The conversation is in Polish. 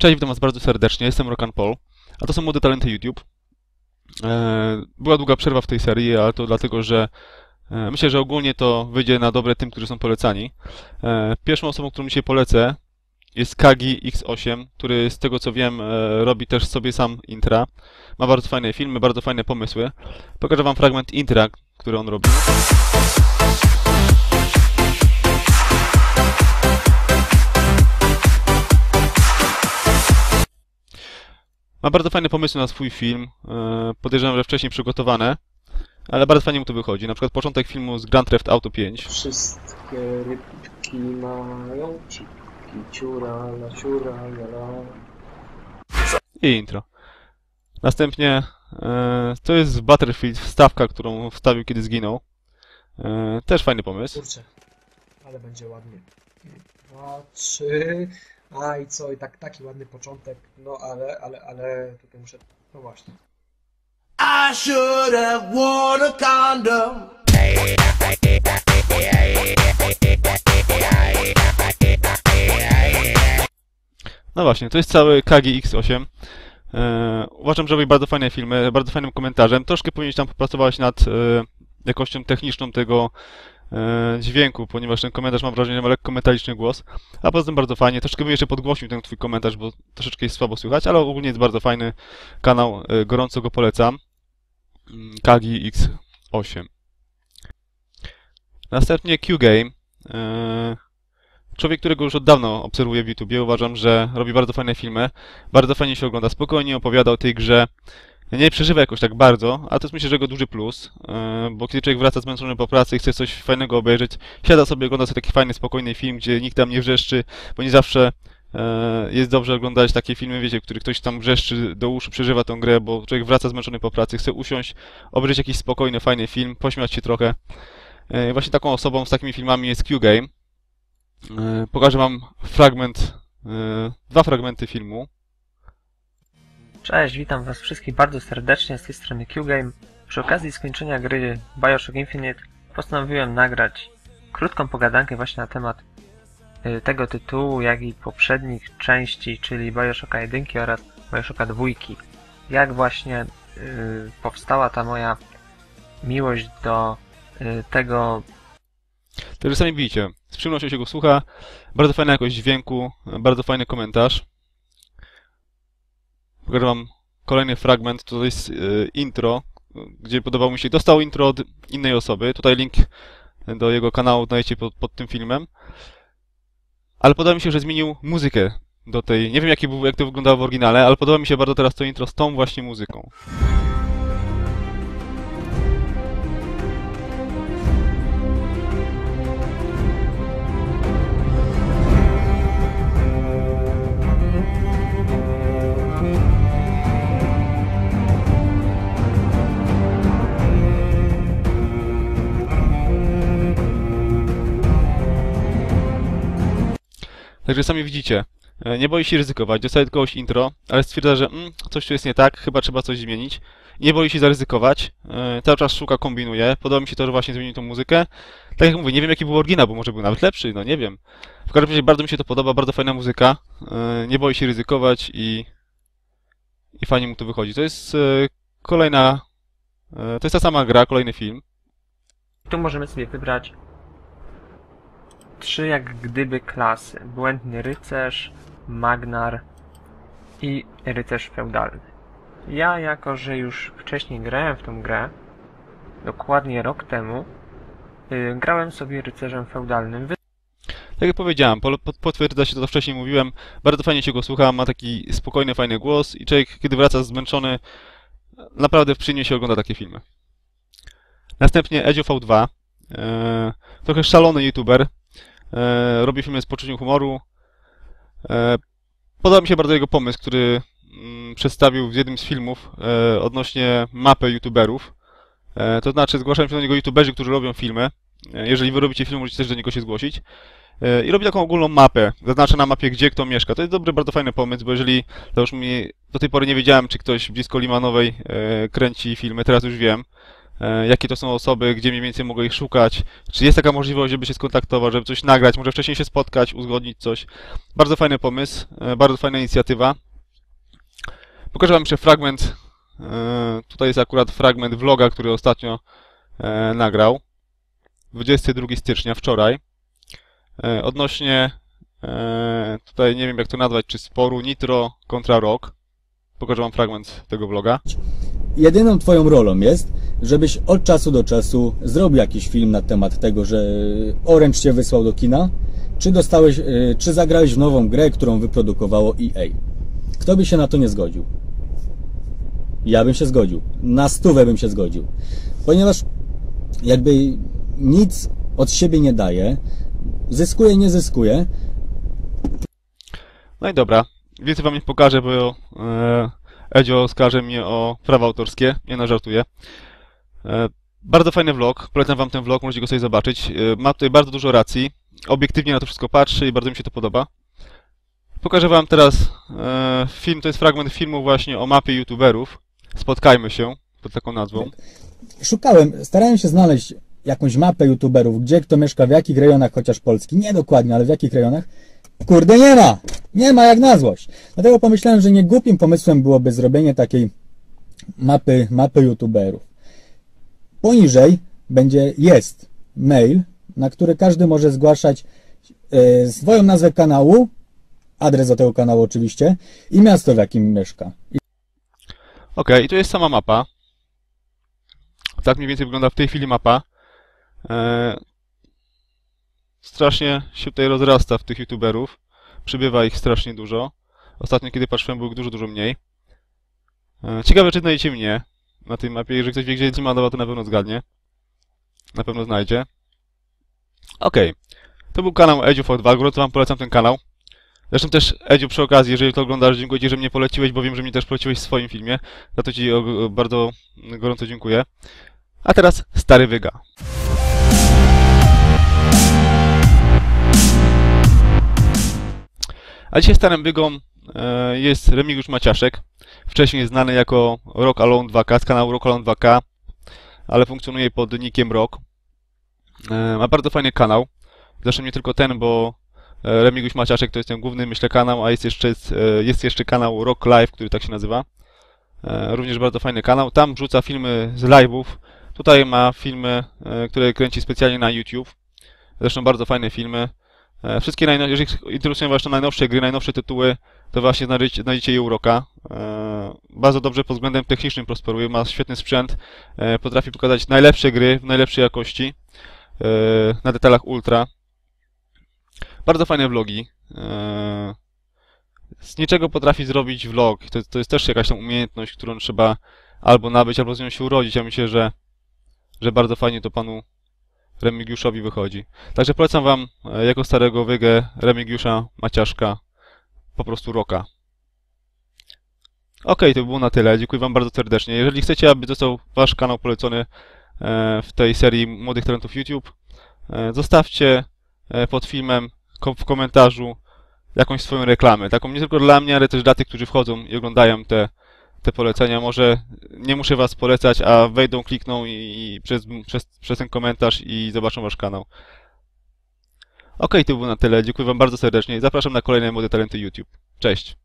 Cześć, witam Was bardzo serdecznie, jestem Rokan Paul, a to są młode talenty YouTube. E, Była długa przerwa w tej serii, ale to dlatego, że e, myślę, że ogólnie to wyjdzie na dobre tym, którzy są polecani. E, Pierwszą osobą, którą dzisiaj polecę jest Kagi X8, który z tego co wiem robi też sobie sam intra. Ma bardzo fajne filmy, bardzo fajne pomysły. Pokażę Wam fragment intra, który on robi. Ma bardzo fajne pomysły na swój film. e, Podejrzewam, że wcześniej przygotowane, ale bardzo fajnie mu to wychodzi. Na przykład początek filmu z Grand Theft Auto 5. Wszystkie rybki mają cipki, ciura, la ciura, la. i intro. Następnie e, to jest Battlefield, wstawka, którą wstawił kiedy zginął. E, też fajny pomysł. Kurczę, ale będzie ładnie. Dwa, trzy. A i co, i tak taki ładny początek. No ale, ale, ale tutaj muszę. No właśnie. I should have worn a condom. No właśnie, to jest cały Kagi X8. E, uważam, że robi bardzo fajne filmy, bardzo fajnym komentarzem. Troszkę powinien tam popracować nad e, jakością techniczną tego dźwięku, ponieważ ten komentarz mam wrażenie, że ma lekko metaliczny głos. A poza tym bardzo fajnie. Troszkę bym jeszcze podgłośnił ten twój komentarz, bo troszeczkę jest słabo słychać, ale ogólnie jest bardzo fajny kanał, e, gorąco go polecam. Mm, Kagi X8. Następnie Q-Game. E, Człowiek, którego już od dawna obserwuję w YouTubie, uważam, że robi bardzo fajne filmy, bardzo fajnie się ogląda, spokojnie opowiada o tej grze, nie przeżywa jakoś tak bardzo, a to jest myślę, że jego duży plus, e, bo kiedy człowiek wraca zmęczony po pracy i chce coś fajnego obejrzeć, siada sobie, ogląda sobie taki fajny, spokojny film, gdzie nikt tam nie wrzeszczy, bo nie zawsze e, jest dobrze oglądać takie filmy, wiecie, w których ktoś tam wrzeszczy do uszu, przeżywa tą grę, bo człowiek wraca zmęczony po pracy, chce usiąść, obejrzeć jakiś spokojny, fajny film, pośmiać się trochę. E, Właśnie taką osobą z takimi filmami jest Q-Game. Pokażę Wam fragment, dwa fragmenty filmu. Cześć, witam was wszystkich bardzo serdecznie z tej strony Qgame. Przy okazji skończenia gry Bioshock Infinite postanowiłem nagrać krótką pogadankę właśnie na temat y, tego tytułu, jak i poprzednich części, czyli Bioshocka 1 oraz Bioshocka 2. Jak właśnie y, powstała ta moja miłość do y, tego Także sami widzicie, z przyjemnością się go słucha, bardzo fajna jakość dźwięku, bardzo fajny komentarz. Pokażę Wam kolejny fragment, to jest e, intro, gdzie podobał mi się, dostał intro od innej osoby, tutaj link do jego kanału znajdziecie pod, pod tym filmem. Ale podoba mi się, że zmienił muzykę do tej, nie wiem jak to wyglądało w oryginale, ale podoba mi się bardzo teraz to intro z tą właśnie muzyką. Także sami widzicie, e, nie boi się ryzykować, dostaje od kogoś intro, ale stwierdza, że mm, coś tu jest nie tak, chyba trzeba coś zmienić. Nie boi się zaryzykować, e, cały czas szuka, kombinuje. Podoba mi się to, że właśnie zmienił tą muzykę. Tak jak mówię, nie wiem jaki był oryginał, bo może był nawet lepszy, no nie wiem. W każdym razie bardzo mi się to podoba, bardzo fajna muzyka. E, Nie boi się ryzykować i, i fajnie mu to wychodzi. To jest kolejna, to jest ta sama gra, kolejny film. Tu możemy sobie wybrać trzy jak gdyby klasy. Błędny rycerz, magnar i rycerz feudalny. Ja, jako że już wcześniej grałem w tą grę, dokładnie rok temu, yy, grałem sobie rycerzem feudalnym. Tak jak powiedziałem, po- po- potwierdza się to, co wcześniej mówiłem. Bardzo fajnie się go słucha, ma taki spokojny, fajny głos i człowiek, kiedy wraca zmęczony, naprawdę przyjemnie się ogląda takie filmy. Następnie Edzio V2, e, trochę szalony youtuber, e, robi filmy z poczuciem humoru. E, podoba mi się bardzo jego pomysł, który mm, przedstawił w jednym z filmów e, odnośnie mapy youtuberów. To znaczy, zgłaszają się do niego youtuberzy, którzy robią filmy. Jeżeli wy robicie film, możecie też do niego się zgłosić. I robi taką ogólną mapę. Zaznacza na mapie, gdzie kto mieszka. To jest dobry, bardzo fajny pomysł, bo jeżeli załóżmy, do tej pory nie wiedziałem, czy ktoś blisko Limanowej kręci filmy, teraz już wiem. E, jakie to są osoby, gdzie mniej więcej mogę ich szukać, czy jest taka możliwość, żeby się skontaktować, żeby coś nagrać, może wcześniej się spotkać, uzgodnić coś. Bardzo fajny pomysł, e, bardzo fajna inicjatywa. Pokażę Wam jeszcze fragment. e, Tutaj jest akurat fragment vloga, który ostatnio nagrał. 22 stycznia, wczoraj. Odnośnie tutaj nie wiem jak to nazwać, czy sporu Nitro kontra Rock. Pokażę Wam fragment tego vloga. Jedyną twoją rolą jest, żebyś od czasu do czasu zrobił jakiś film na temat tego, że Orange cię wysłał do kina, czy dostałeś, y, czy zagrałeś w nową grę, którą wyprodukowało EA. Kto by się na to nie zgodził? Ja bym się zgodził. Na stówę bym się zgodził. Ponieważ jakby nic od siebie nie daje, zyskuje, nie zyskuje, No i dobra, więcej wam nie pokażę, bo e, Edzio oskarży mnie o prawa autorskie. Nie no, żartuję. E, bardzo fajny vlog, polecam wam ten vlog, możecie go sobie zobaczyć. E, ma tutaj bardzo dużo racji, obiektywnie na to wszystko patrzy i bardzo mi się to podoba. Pokażę wam teraz e, film, to jest fragment filmu właśnie o mapie youtuberów. Spotkajmy się pod taką nazwą. szukałem, starałem się znaleźć jakąś mapę youtuberów, gdzie kto mieszka, w jakich rejonach, chociaż Polski, nie dokładnie, ale w jakich rejonach. Kurde, nie ma! Nie ma jak na złość. Dlatego pomyślałem, że nie głupim pomysłem byłoby zrobienie takiej mapy, mapy youtuberów. Poniżej będzie, jest mail, na który każdy może zgłaszać e, swoją nazwę kanału, adres do tego kanału oczywiście i miasto, w jakim mieszka. Okej, i tu jest sama mapa. Tak mniej więcej wygląda w tej chwili mapa. Eee, strasznie się tutaj rozrasta w tych youtuberów. Przybywa ich strasznie dużo. Ostatnio, kiedy patrzyłem, było ich dużo, dużo mniej. Eee, ciekawe, czy znajdziecie mnie na tej mapie. Jeżeli ktoś wie, gdzie jest Limanowa, to na pewno zgadnie. Na pewno znajdzie. Okej. To był kanał Edziu V2. Gorąco Wam polecam ten kanał. Zresztą też, Edziu, przy okazji, jeżeli to oglądasz, dziękuję Ci, że mnie poleciłeś, bo wiem, że mnie też poleciłeś w swoim filmie. Za to Ci bardzo gorąco dziękuję. A teraz Stary Wyga. A dzisiaj Starym Wygą jest Remigiusz Maciaszek. Wcześniej znany jako Rock Alone 2K, z kanału Rock Alone 2K, ale funkcjonuje pod nickiem Rock. E, ma bardzo fajny kanał. Zresztą nie tylko ten, bo E, Remigiusz Maciaszek to jest ten główny, myślę, kanał, a jest jeszcze, e, jest jeszcze kanał Rock Live, który tak się nazywa. E, Również bardzo fajny kanał. Tam wrzuca filmy z live'ów. Tutaj ma filmy, e, które kręci specjalnie na YouTube. Zresztą bardzo fajne filmy. E, Wszystkie, jeżeli interesują Was najnowsze gry, najnowsze tytuły, to właśnie znajdziecie, znajdziecie Rocka. E, Bardzo dobrze pod względem technicznym prosperuje, ma świetny sprzęt, e, potrafi pokazać najlepsze gry w najlepszej jakości, na detalach ultra. Bardzo fajne vlogi. Z niczego potrafi zrobić vlog. To, to jest też jakaś tam umiejętność, którą trzeba albo nabyć, albo z nią się urodzić. Ja myślę, że, że bardzo fajnie to panu Remigiuszowi wychodzi. Także polecam wam e, jako starego wygę Remigiusza Maciaszka po prostu roka. Okej, to było na tyle. Dziękuję wam bardzo serdecznie. Jeżeli chcecie, aby został wasz kanał polecony e, w tej serii Młodych Talentów YouTube, e, zostawcie pod filmem w komentarzu jakąś swoją reklamę. Taką nie tylko dla mnie, ale też dla tych, którzy wchodzą i oglądają te, te polecenia. Może nie muszę Was polecać, a wejdą, klikną i, i przez, przez, przez ten komentarz i zobaczą Wasz kanał. Okej, to było na tyle. Dziękuję Wam bardzo serdecznie. Zapraszam na kolejne Młode Talenty YouTube. Cześć!